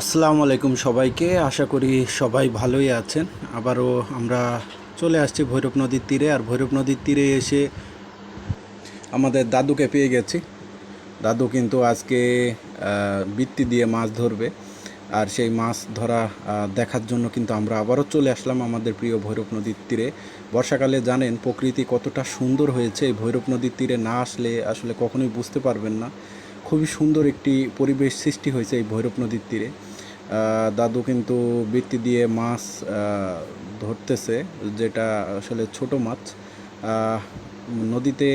আসসালামু আলাইকুম সবাইকে। আশা করি সবাই ভালোই আছেন। আবারও আমরা চলে আসছি ভৈরব নদীর তীরে আর ভৈরব নদীর তীরে এসে আমাদের দাদুকে পেয়ে গেছি। দাদু কিন্তু আজকে বৃত্তি দিয়ে মাছ ধরবে। আর সেই মাছ ধরা দেখার জন্য কিন্তু আমরা আবারও চলে আসলাম আমাদের প্রিয় ভৈরব নদীর তীরে। বর্ষাকালে জানেন প্রকৃতি কতটা সুন্দর হয়েছে। এই ভৈরব নদীর তীরে না আসলে আসলে কখনোই বুঝতে পারবেন না। খুবই সুন্দর একটি পরিবেশ সৃষ্টি হয়েছে এই ভৈরব নদীর তীরে। দাদু কিন্তু বৃত্তি দিয়ে মাছ ধরতেছে, যেটা আসলে ছোট মাছ। নদীতে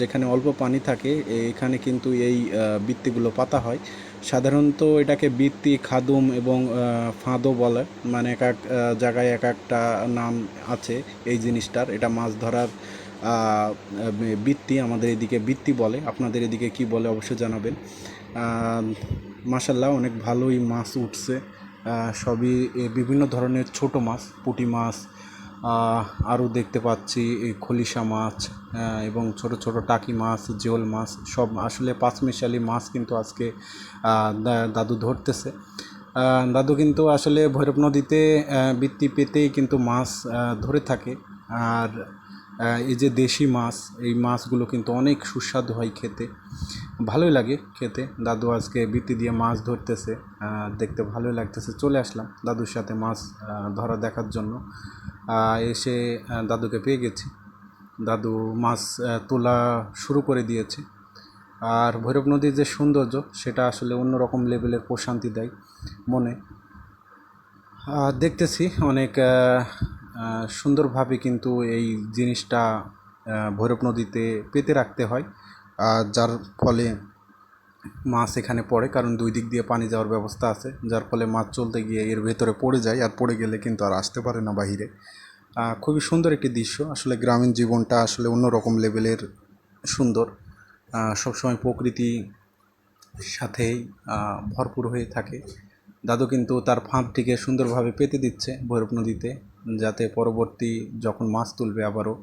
যেখানে অল্প পানি থাকে, এখানে কিন্তু এই বৃত্তিগুলো পাতা হয়। সাধারণত এটাকে বৃত্তি, খাদুম এবং ফাঁদও বলে। মানে এক এক জায়গায় এক একটা নাম আছে এই জিনিসটার। এটা মাছ ধরার বৃত্তি আমাদের এদিকে বৃত্তি বলে। আপনাদের এদিকে কি বলে অবশ্যই জানাবেন। মাসাল্লাহ অনেক ভালোই মাছ উঠছে। সবই বিভিন্ন ধরনের ছোট মাছ, পুঁটি মাছ আরও দেখতে পাচ্ছি খলিশা মাছ এবং ছোট ছোট টাকি মাছ, জিওল মাছ, সব আসলে পাঁচমিশালি মাছ কিন্তু আজকে দাদু ধরতেছে। দাদু কিন্তু আসলে ভৈরব নদীতে বৃত্তি পেতেই কিন্তু মাছ ধরে থাকে। আর এই যে দেশি মাছ, এই মাছগুলো কিন্তু অনেক সুস্বাদু হয় খেতে। ভালোই লাগে খেতে। দাদু আজকে বৃত্তি দিয়ে মাছ ধরতেছে দেখতে ভালোই লাগতেছে। চলে আসলাম দাদুর সাথে মাছ ধরা দেখার জন্য। এসে দাদুকে পেয়ে গেছি। দাদু মাছ তোলা শুরু করে দিয়েছে। আর ভৈরব নদীর যে সৌন্দর্য, সেটা আসলে অন্যরকম লেভেলের প্রশান্তি দেয় মনে। দেখতেছি অনেক সুন্দরভাবে কিন্তু এই জিনিসটা ভৈরব নদীতে পেতে রাখতে হয়। আর যার ফলে মাছ এখানে পড়ে, কারণ দুই দিক দিয়ে পানি যাওয়ার ব্যবস্থা আছে। যার ফলে মাছ চলতে গিয়ে এর ভেতরে পড়ে যায়, আর পড়ে গেলে কিন্তু আর আসতে পারে না বাহিরে। খুবই সুন্দর একটি দৃশ্য। আসলে গ্রামীণ জীবনটা আসলে অন্যরকম লেভেলের সুন্দর। সবসময় প্রকৃতি সাথেই ভরপুর হয়ে থাকে। দাদু কিন্তু তার ফাঁদটিকে সুন্দরভাবে পেতে দিচ্ছে ভৈরব নদীতে। যাতে পরবর্তী যখন মাছ তুলবে আবারও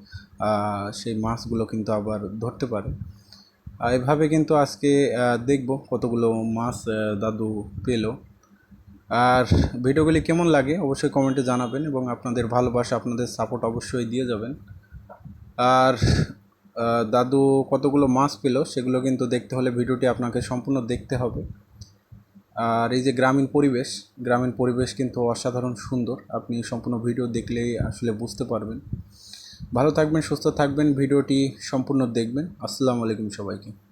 সেই মাছগুলো কিন্তু আবার ধরতে পারে। এভাবে কিন্তু আজকে দেখব কতগুলো মাছ দাদু পেল। আর ভিডিওগুলি কেমন লাগে অবশ্যই কমেন্টে জানাবেন এবং আপনাদের ভালোবাসা, আপনাদের সাপোর্ট অবশ্যই দিয়ে যাবেন। আর দাদু কতগুলো মাছ পেল সেগুলো কিন্তু দেখতে হলে ভিডিওটি আপনাকে সম্পূর্ণ দেখতে হবে। আর এই যে গ্রামীণ পরিবেশ গ্রামীণ পরিবেশ কিন্তু অসাধারণ সুন্দর। আপনি সম্পূর্ণ ভিডিও দেখলেই আসলে বুঝতে পারবেন। ভালো থাকবেন, সুস্থ থাকবেন, ভিডিওটি সম্পূর্ণ দেখবেন। আসসালামু আলাইকুম সবাইকে।